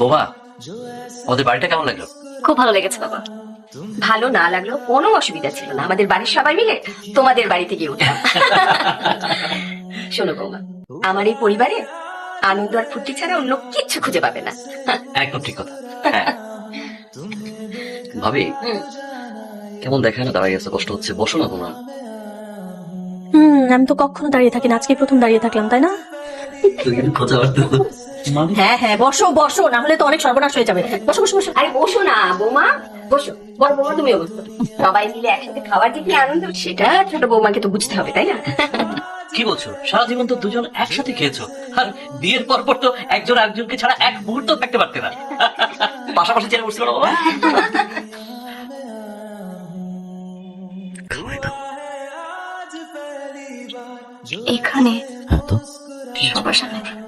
বোমা আমাদের বাড়িটা কেমন লাগল? খুব ভালো লেগেছে বাবা। ভালো না লাগল কোনো অসুবিধা ছিল না। আমাদের বাড়ির সবাই মিলে তোমাদের বাড়িতে গিয়ে উঠলাম। শোনো বৌমা আমার এই পরিবারে আনন্দ আর ফুর্তি ছাড়া অন্য কিচ্ছু খুঁজে পাবে না। একদম ঠিক কথা। হ্যাঁ। ভাবি কেমন দেখায় না দাঁড়াই আছে কষ্ট হচ্ছে। বসো না তোমরা। হুম আমি তো কখনো দাঁড়িয়ে থাকি না। আজকে প্রথম দাঁড়িয়ে থাকলাম তাই না? কথাবার্তা হ্যাঁ হ্যাঁ বসো বসো না হলে তো অনেক সর্বনাশ হয়ে যাবে। বসো বসো বসো। আরে বসো না বৌমা বসো। বড় বৌমা তুমিও বসো। সবাই মিলে একসাথে খাবার যে কি আনন্দ সেটা ছোট বৌমাকে তো বুঝতে হবে তাই না? কি বলছো? সারা জীবন তো দুজন একসাথে খেয়েছো। আর বিয়ের পর পর তো একজন একজনকে ছাড়া এক মুহূর্ত থাকতে পারতে না। পাশাপাশি চেয়ারে বসছিল না বাবা। খাওয়াই দাও এখানে হ্যাঁ তো সবার সামনে